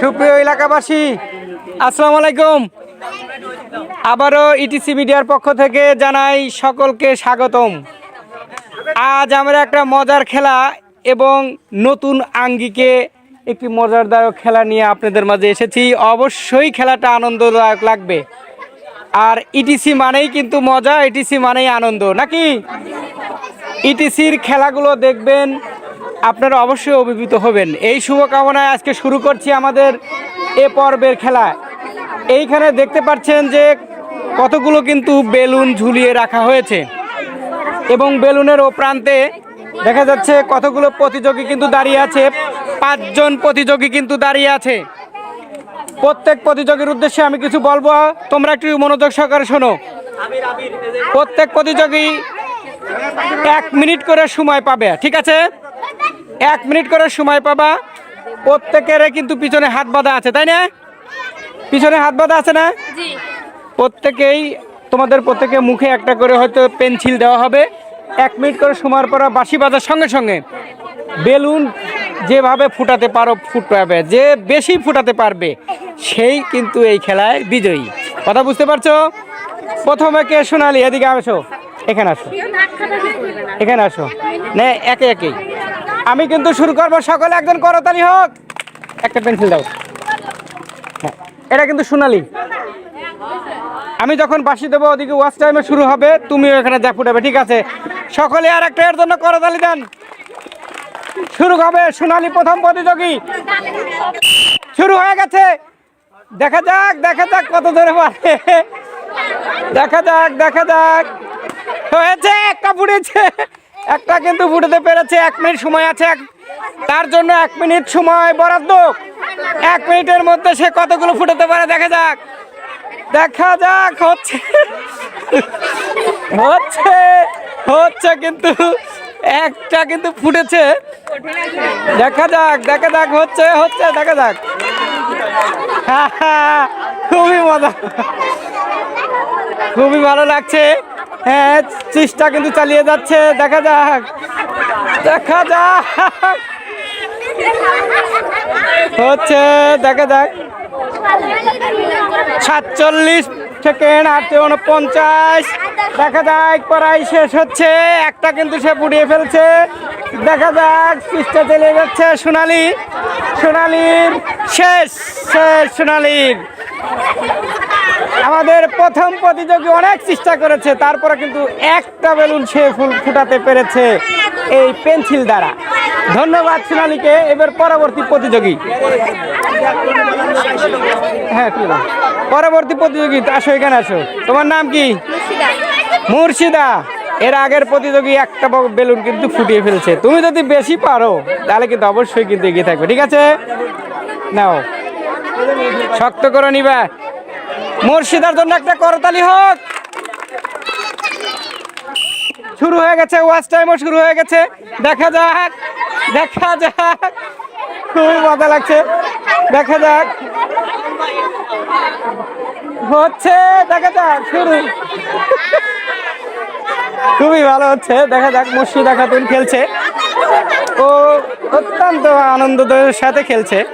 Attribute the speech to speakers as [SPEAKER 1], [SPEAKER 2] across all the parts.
[SPEAKER 1] সুপ্রিয় এলাকাবাসী, আসসালামু আলাইকুম। আবারও ইটিসি মিডিয়ার পক্ষ থেকে জানাই সকলকে স্বাগতম। আজ আমরা একটা মজার খেলা এবং নতুন আঙ্গিকে একটি মজারদায়ক খেলা নিয়ে আপনাদের মাঝে এসেছি। অবশ্যই খেলাটা আনন্দদায়ক লাগবে। আর ইটিসি মানেই কিন্তু মজা ইটিসি মানেই আনন্দ, নাকি? ইটিসির খেলাগুলো দেখবেন আপনারা অবশ্যই অভিভূত হবেন। এই শুভকামনায় আজকে শুরু করছি আমাদের এ পর্বের খেলা। এইখানে দেখতে পাচ্ছেন যে কতগুলো কিন্তু বেলুন ঝুলিয়ে রাখা হয়েছে। এবং বেলুনের ও প্রান্তে দেখা যাচ্ছে কতগুলো প্রতিযোগী কিন্তু দাঁড়িয়ে আছে। পাঁচজন প্রতিযোগী কিন্তু দাঁড়িয়ে আছে। প্রত্যেক প্রতিযোগীর উদ্দেশ্যে আমি কিছু বলব। তোমরা একটু মনোযোগ সহকারে শোনো। প্রত্যেক প্রতিযোগী এক মিনিট করে সময় পাবে। ঠিক আছে? এক মিনিট করে সময় পাবা। প্রত্যেকের কিন্তু পিছনে হাত বাঁধা আছে তাই না? পিছনে হাত বাঁধা আছে না? প্রত্যেকেই তোমাদের প্রত্যেকে মুখে একটা করে হয়তো পেন্সিল দেওয়া হবে। এক মিনিট করে সময় পর বাঁশি বাজার সঙ্গে সঙ্গে। বেলুন যেভাবে ফুটাতে পারো ফুটাবে। যে বেশি ফুটাতে পারবে সেই কিন্তু এই খেলায় বিজয়ী। কথা বুঝতে পারছ? প্রথমে কে সোনালি? এদিকে আসো। এখানে আসো। এখানে আসো। না একে একেই আমি কিন্তু শুরু করব। সকলে একজন করতালি হোক। একটা পেন্সিল দাও। হ্যাঁ, এটা কিন্তু সোনালি। আমি যখন বাসি দেবো ওদিকে ওয়াচ টাইমে শুরু হবে। তুমিও এখানে যা ফুটাবে ঠিক আছে? সকলে আর একটা এর জন্য করতালি দেন। শুরু হবে সোনালি প্রথম প্রতিযোগী। শুরু হয়ে গেছে। দেখা যাক দেখা যাক কত ধরে পারে দেখা যাক দেখা যাক। হয়েছে একটা ফুটেছে একটা কিন্তু ফুটাতে পেরেছে এক মিনিট সময় আছে তার জন্য এক মিনিট সময় বরাদ্দ। এক মিনিটের মধ্যে সে কতগুলো ফুটাতে পারে দেখা যাক। দেখা যাক হচ্ছে। হচ্ছে হচ্ছে কিন্তু একটা কিন্তু ফুটেছে। দেখা যাক দেখা যাক হচ্ছে হচ্ছে দেখা যাক। হা, হা, খুবই মজা। খুবই ভালো লাগছে। হ্যাঁ চেষ্টা কিন্তু চালিয়ে যাচ্ছে, দেখা যাক। দেখা যাক। হচ্ছে, দেখা যাক। সাতচল্লিশ সেকেন্ড আটশো উনপঞ্চাশ। দেখা যাক প্রায় শেষ হচ্ছে। একটা কিন্তু সে পুড়িয়ে ফেলছে। দেখা যাক চেষ্টা চালিয়ে যাচ্ছে সোনালি। সোনালির শেষ শেষ সোনালির। আমাদের প্রথম প্রতিযোগী অনেক চেষ্টা করেছে, তারপরে কিন্তু একটা বেলুন সে ফুল ফুটাতে পেরেছে এই পেন্সিল দ্বারা। ধন্যবাদ সোনালীকে, এবার পরবর্তী প্রতিযোগী। হ্যাঁ পরবর্তী প্রতিযোগী, আসো এখানে আসো। তোমার নাম কি? মুর্শিদা। এর আগের প্রতিযোগী একটা বেলুন কিন্তু ফুটিয়ে ফেলছে। তুমি যদি বেশি পারো, তাহলে কিন্তু অবশ্যই কিন্তু এগিয়ে থাকবে, ঠিক আছে? নাও। শক্ত করে নিবা। মুর্শিদার জন্য একটা করতালি হোক। শুরু হয়ে গেছে ওয়াচ টাইমও শুরু হয়ে গেছে। দেখা যাক দেখা যাক। খুবই মজা লাগছে। দেখা যাক। হচ্ছে, দেখা যাক, শুরু। খুবই ভালো হচ্ছে। দেখা যাক, মুর্শিদা খাতুন খেলছে। ও অত্যন্ত আনন্দের সাথে খেলছে।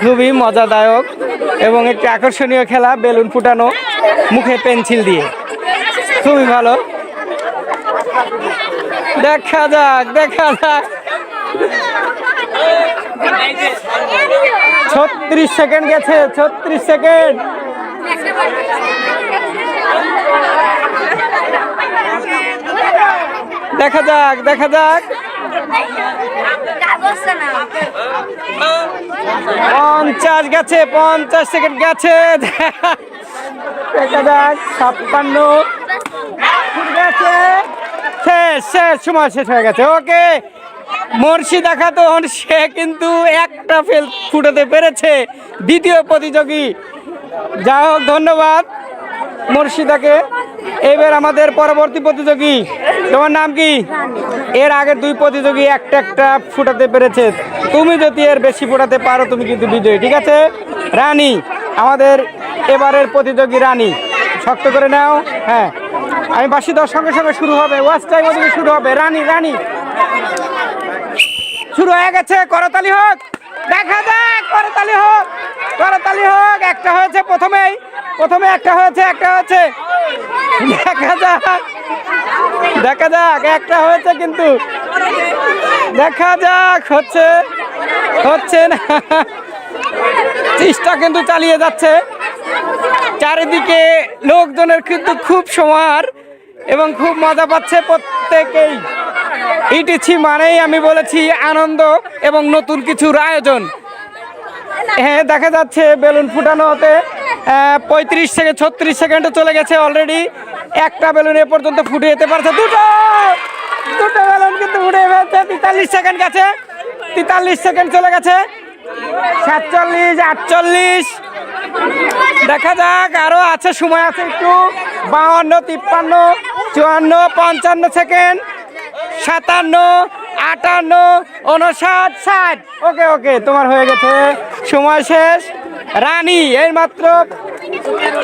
[SPEAKER 1] খুবই মজাদায়ক এবং একটি আকর্ষণীয় খেলা, বেলুন ফুটানো, মুখে পেন্সিল দিয়ে। খুবই ভালো। দেখা যাক দেখা যাক। ছত্রিশ সেকেন্ড গেছে, ছত্রিশ সেকেন্ড। দেখা যাক দেখা যাক। পঞ্চাশ গেছে, পঞ্চাশ সেকেন্ড গেছে। দেখা যাক, ছাপ্পান্ন। শেষ শেষ, সময় শেষ হয়ে গেছে। ওকে মুর্শিদা খাতুন সে কিন্তু একটা ফেল ফুটাতে পেরেছে। দ্বিতীয় প্রতিযোগী। যা হোক, ধন্যবাদ। মুর্শিদাকে। এবার আমাদের পরবর্তী প্রতিযোগী, তোমার নাম কি? এর আগের দুই প্রতিযোগী একটা একটা ফুটাতে পেরেছে। তুমি যদি এর বেশি ফুটাতে পারো, তুমি কিন্তু বিজয়ী, ঠিক আছে? রানী, আমাদের এবারের প্রতিযোগী রানী, শক্ত করে নাও হ্যাঁ। আমি বাসি দশ সঙ্গে সঙ্গে শুরু হবে ওয়াচ টাইম ওদিকে শুরু হবে। রানী রানী। শুরু হয়ে গেছে, করতালি হোক। দেখা যাক, করতালি হোক করতালি হোক। একটা হয়েছে প্রথমেই। প্রথমে একটা হয়েছে একটা হয়েছে। দেখা যাক। দেখা যাক, একটা হয়েছে কিন্তু। দেখা যাক, হচ্ছে হচ্ছে না। চেষ্টা কিন্তু চালিয়ে যাচ্ছে। চারিদিকে লোকজনের কিন্তু খুব সমার এবং খুব মজা পাচ্ছে প্রত্যেকেই। ইটিছি মানেই আমি বলেছি আনন্দ এবং নতুন কিছুর আয়োজন। হ্যাঁ দেখা যাচ্ছে বেলুন ফুটানো হতে পঁয়ত্রিশ থেকে ছত্রিশ সেকেন্ডে চলে গেছে অলরেডি একটা বেলুন এ পর্যন্ত ফুটে যেতে পারছে। দুটো! দুটো বেলুন কিন্তু ফুটে ফেলছে। তেতাল্লিশ সেকেন্ড গেছে। তেতাল্লিশ সেকেন্ড চলে গেছে। সাতচল্লিশ, আটচল্লিশ। দেখা যাক, আরও আছে, সময় আছে একটু। বাউান্ন, তিপ্পান্ন, চুয়ান্ন, পঞ্চান্ন সেকেন্ড। সাতান্ন, আটান্ন উনষাট ষাট। ওকে ওকে, তোমার হয়ে গেছে। সময় শেষ। রানী এই মাত্র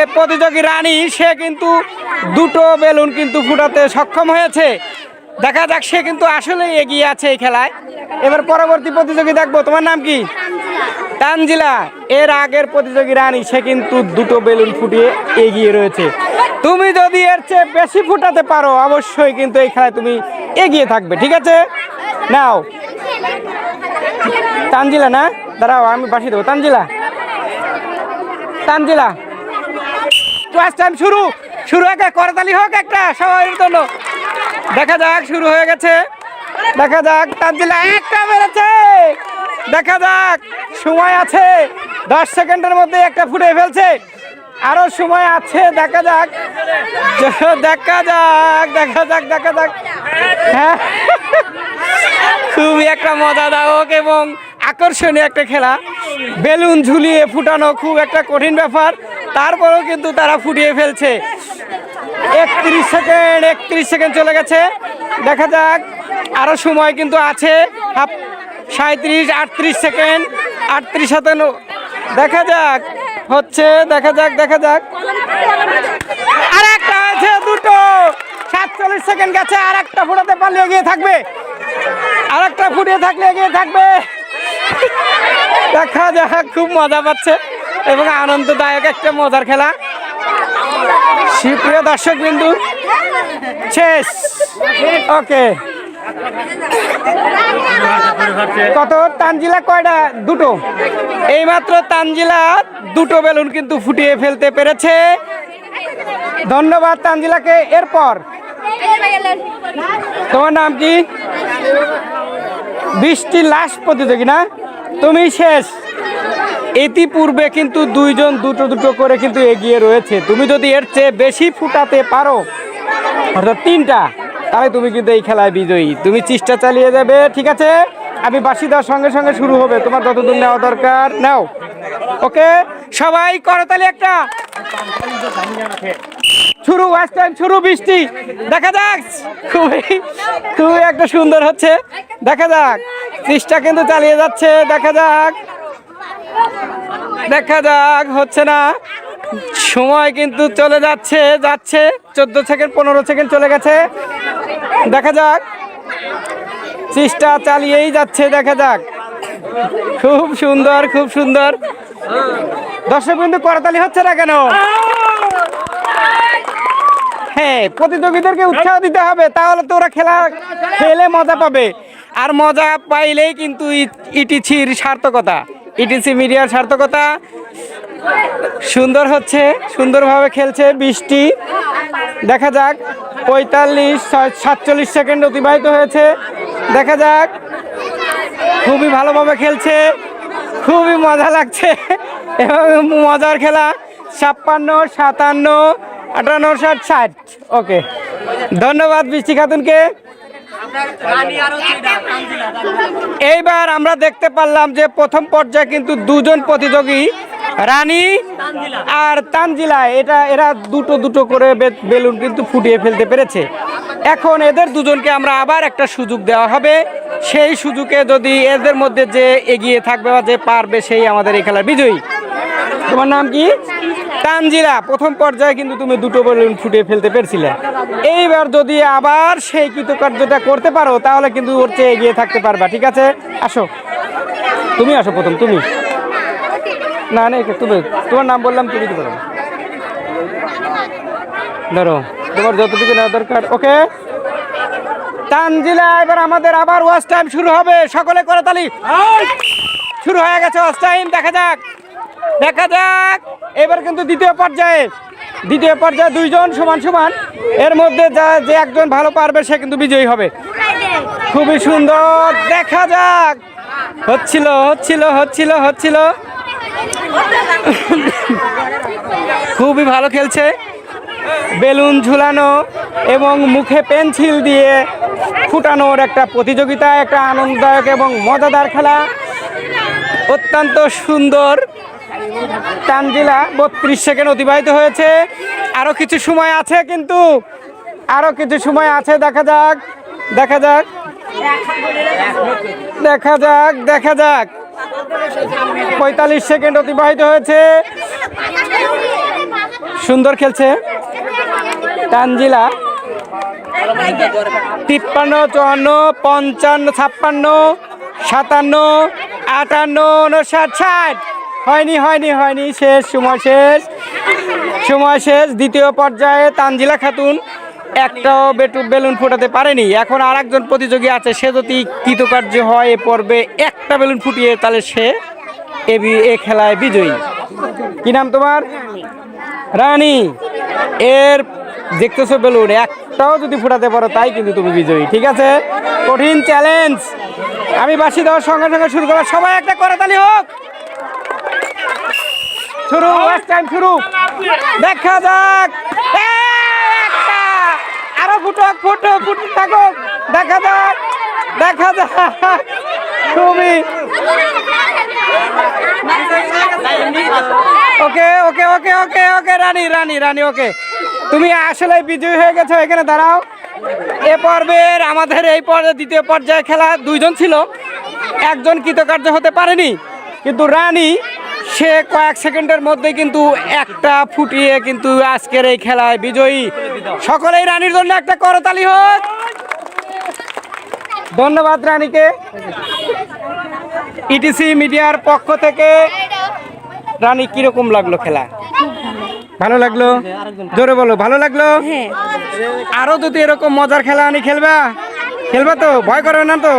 [SPEAKER 1] এ প্রতিযোগী রানী, সে কিন্তু দুটো বেলুন কিন্তু ফুটাতে সক্ষম হয়েছে। দেখা যাক সে কিন্তু আসলেই এগিয়ে আছে এই খেলায়। এবার পরবর্তী প্রতিযোগী দেখব, তোমার নাম কি? তানজিলা। এর আগের প্রতিযোগী রানী, সে কিন্তু দুটো বেলুন ফুটিয়ে এগিয়ে রয়েছে। তুমি যদি এর চেয়ে বেশি ফুটাতে পারো, অবশ্যই কিন্তু এই খেলায় তুমি এগিয়ে থাকবে, ঠিক আছে? নাও। তানজিলা না? দাঁড়াও, আমি বাসি দেবো। তানজিলা। তানজিলা ক্লাস টাইম শুরু। শুরু একা করতালি হোক একটা সবার জন্য। দেখা যাক, শুরু হয়ে গেছে। দেখা যাক তানজিলা একটা বেড়েছে দেখা যাক, সময় আছে। দশ সেকেন্ডের মধ্যে একটা ফুটে ফেলছে। আরও সময় আছে, দেখা যাক। দেখা যাক দেখা যাক দেখা যাক। হ্যাঁ। খুবই একটা মজাদায়ক এবং আকর্ষণীয় একটা খেলা। বেলুন ঝুলিয়ে ফুটানো খুব একটা কঠিন ব্যাপার, তারপরেও কিন্তু তারা ফুটিয়ে ফেলছে। একত্রিশ সেকেন্ড একত্রিশ সেকেন্ড চলে গেছে। দেখা যাক আরও সময় কিন্তু আছে। হাফ সাঁত্রিশ আটত্রিশ সেকেন্ড, আটত্রিশ সাতান্ন। দেখা যাক, হচ্ছে, দেখা যাক দেখা যাক। আর একটা আছে, দুটো। সাতচল্লিশ সেকেন্ড গেছে, আর একটা ফুটাতে পারলে এগিয়ে থাকবে। আর একটা ফুটিয়ে থাকলে এগিয়ে থাকবে। দেখা যাক খুব মজা পাচ্ছে। এবং আনন্দদায়ক একটা মজার খেলা। সুপ্রিয় দর্শক বিন্দু শেষ। ওকে। কত? তানজিলা কয়টা? দুটো। এইমাত্র তানজিলা দুটো বেলুন কিন্তু ফুটিয়ে ফেলতে পেরেছে। ধন্যবাদ তানজিলাকে। এরপর? তোমার নাম কি? বৃষ্টি লাস্ট প্রতিযোগী না? তুমি শেষ। ইতিপূর্বে কিন্তু দুইজন দুটো দুটো করে কিন্তু এগিয়ে রয়েছে। তুমি যদি এর চেয়ে বেশি ফুটাতে পারো, অর্থাৎ তিনটা, তাহলে তুমি কিন্তু এই খেলায় বিজয়ী। তুমি চেষ্টা চালিয়ে যাবে, ঠিক আছে? আমি বাসি দেওয়ার সঙ্গে সঙ্গে শুরু হবে। তোমার যতদূর নেওয়া দরকার, নাও। ওকে? সবাই করতালি একটা। শুরু ওয়াস্ট টাইম শুরু বৃষ্টি। দেখা যাক, খুবই খুবই একটা সুন্দর হচ্ছে। দেখা যাক চেষ্টা কিন্তু চালিয়ে যাচ্ছে, দেখা যাক। দেখা যাক, হচ্ছে না। সময় কিন্তু চলে যাচ্ছে যাচ্ছে। চোদ্দ সেকেন্ড পনেরো সেকেন্ড চলে গেছে। দেখা যাক চেষ্টা চালিয়েই যাচ্ছে, দেখা যাক। খুব সুন্দর খুব সুন্দর। দর্শক বিন্দু, করতালি হচ্ছে না কেন? হ্যাঁ প্রতিযোগীদেরকে উৎসাহ দিতে হবে, তাহলে তো ওরা খেলা খেলে মজা পাবে। আর মজা পাইলেই কিন্তু ইটিছির সার্থকতা, ইটিসি মিডিয়ার সার্থকতা সুন্দর হচ্ছে, সুন্দরভাবে খেলছে বৃষ্টি দেখা যাক, পঁয়তাল্লিশ সাতচল্লিশ সেকেন্ড অতিবাহিত হয়েছে। দেখা যাক, খুবই ভালোভাবে খেলছে, খুবই মজা লাগছে। এবং মজার খেলা, ছাপ্পান্ন, সাতান্ন আটান্ন ষাট ষাট। ওকে ধন্যবাদ বৃষ্টি খাতুনকে। এইবার আমরা দেখতে পারলাম যে প্রথম পর্যায়ে কিন্তু দুজন প্রতিযোগী, রানী আর তানজিলা। এটা, এরা দুটো দুটো করে বেলুন কিন্তু ফুটিয়ে ফেলতে পেরেছে। এখন এদের দুজনকে আমরা আবার একটা সুযোগ দেওয়া হবে। সেই সুযোগে যদি এদের মধ্যে যে এগিয়ে থাকবে বা যে পারবে, সেই আমাদের এই খেলার বিজয়ী। তোমার নাম কি? তানজিলা প্রথম পর্যায়ে কিন্তু তুমি দুটো বেলুন ফুটিয়ে ফেলতে পেরেছিলে। এইবার যদি আবার সেই কৃতকার্যটা করতে পারো তাহলে কিন্তু ওর চেয়ে এগিয়ে থাকতে পারবা ঠিক আছে? আসো। তুমি আসো প্রথম তুমি। না না তুমি তোমার নাম বললাম তুমি কি করো ধরো তোমার যতটুকু নেওয়া দরকার ওকে? তানজিলা এবার আমাদের আবার ওয়াচ টাইম শুরু হবে। সকলে করে তালি শুরু হয়ে গেছে ওয়াচ টাইম দেখা যাক। দেখা যাক। এবার কিন্তু দ্বিতীয় পর্যায়ে দ্বিতীয় পর্যায়ে দুইজন সমান সমান। এর মধ্যে যা, যে একজন ভালো পারবে, সে কিন্তু বিজয়ী হবে। খুবই সুন্দর। দেখা যাক। হচ্ছিল হচ্ছিল হচ্ছিল হচ্ছিল। খুবই ভালো খেলছে। বেলুন ঝুলানো এবং মুখে পেন্সিল দিয়ে ফুটানোর একটা প্রতিযোগিতা, একটা আনন্দদায়ক এবং মজাদার খেলা। অত্যন্ত সুন্দর। তানজিলা বত্রিশ সেকেন্ড অতিবাহিত হয়েছে। আরও কিছু সময় আছে কিন্তু আরও কিছু সময় আছে, দেখা যাক দেখা যাক দেখা যাক দেখা যাক। পঁয়তাল্লিশ সেকেন্ড অতিবাহিত হয়েছে। সুন্দর খেলছে। তানজিলা তিপ্পান্ন, চুয়ান্ন, পঞ্চান্ন, ছাপ্পান্ন, সাতান্ন, আটান্ন উনষাট ষাট। হয়নি হয়নি হয়নি, শেষ, সময় শেষ। সময় শেষ, দ্বিতীয় পর্যায়ে তানজিলা খাতুন একটাও বেটু বেলুন ফোটাতে পারেনি। এখন আর একজন প্রতিযোগী আছে, সে যদি কৃতকার্য হয়, এ পর্বে একটা বেলুন ফুটিয়ে তাহলে সে এ এ খেলায় বিজয়ী। কি নাম তোমার? রানী। এর দেখতেছো বেলুন, একটাও যদি ফুটাতে পারো, তাই কিন্তু তুমি বিজয়ী, ঠিক আছে? কঠিন চ্যালেঞ্জ আমি বাসি দেওয়ার সঙ্গে সঙ্গে শুরু করব সবাই একটা করে করতালি হোক। শুরু টাইম শুরু। দেখা যাক। আরও ফুটুক ফুটুক ফুটুক, থাকুক। দেখা যাক দেখা যাক। তুমি ওকে ওকে ওকে ওকে ওকে, রানী রানী রানী, ওকে। তুমি আসলে বিজয়ী হয়ে গেছো, এখানে দাঁড়াও। এ পর্বের, আমাদের এই পর্যায়ে দ্বিতীয় পর্যায়ে খেলা দুইজন ছিল। একজন কৃতকার্য হতে পারেনি, কিন্তু রানী সে কয়েক সেকেন্ডের মধ্যে কিন্তু একটা ফুটিয়ে কিন্তু আজকের এই খেলায় বিজয়ী সকলেই রানীর জন্য একটা করতালি হোক। ধন্যবাদ রানীকে। ইটিসি মিডিয়ার পক্ষ থেকে রানী কীরকম লাগল খেলা ভালো লাগল? জোরে বলো ভালো লাগল? আরও যদি এরকম মজার খেলা আনি খেলবা? খেলবা তো? ভয় করবে না তো?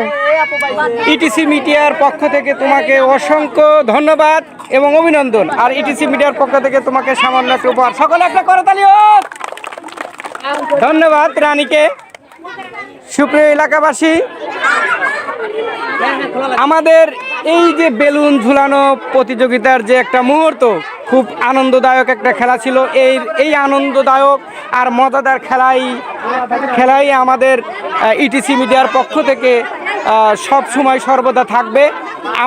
[SPEAKER 1] ইটিসি মিডিয়ার পক্ষ থেকে তোমাকে অসংখ্য ধন্যবাদ এবং অভিনন্দন। আর ইটিসি মিডিয়ার পক্ষ থেকে তোমাকে সামান্য একটা উপহার। সকলে একটা করতালি ধন্যবাদ রানীকে। সুপ্রিয় এলাকাবাসী, আমাদের এই যে বেলুন ঝুলানো প্রতিযোগিতার যে একটা মুহূর্ত খুব আনন্দদায়ক একটা খেলা ছিল। এই এই আনন্দদায়ক আর মজাদার খেলাই খেলাই আমাদের ইটিসি মিডিয়ার পক্ষ থেকে সব সময় সর্বদা থাকবে।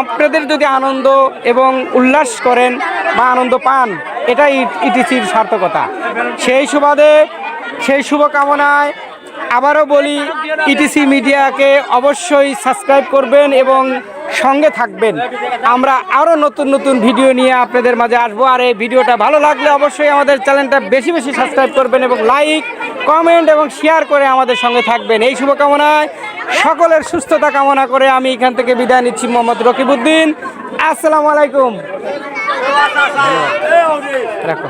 [SPEAKER 1] আপনাদের যদি আনন্দ এবং উল্লাস করেন বা আনন্দ পান, এটাই ইটিসির সার্থকতা। সেই সুবাদে, সেই শুভকামনায় আবারও বলি ইটিসি মিডিয়াকে অবশ্যই সাবস্ক্রাইব করবেন এবং সঙ্গে থাকবেন। আমরা আরও নতুন নতুন ভিডিও নিয়ে আপনাদের মাঝে আসব। আর এই ভিডিওটা ভালো লাগলে অবশ্যই আমাদের চ্যানেলটা বেশি বেশি সাবস্ক্রাইব করবেন এবং লাইক, কমেন্ট এবং শেয়ার করে আমাদের সঙ্গে থাকবেন। এই শুভকামনায় সকলের সুস্থতা কামনা করে আমি এখান থেকে বিদায় নিচ্ছি, মোহাম্মদ রকিবউদ্দিন। আসসালামু আলাইকুম। রাখো।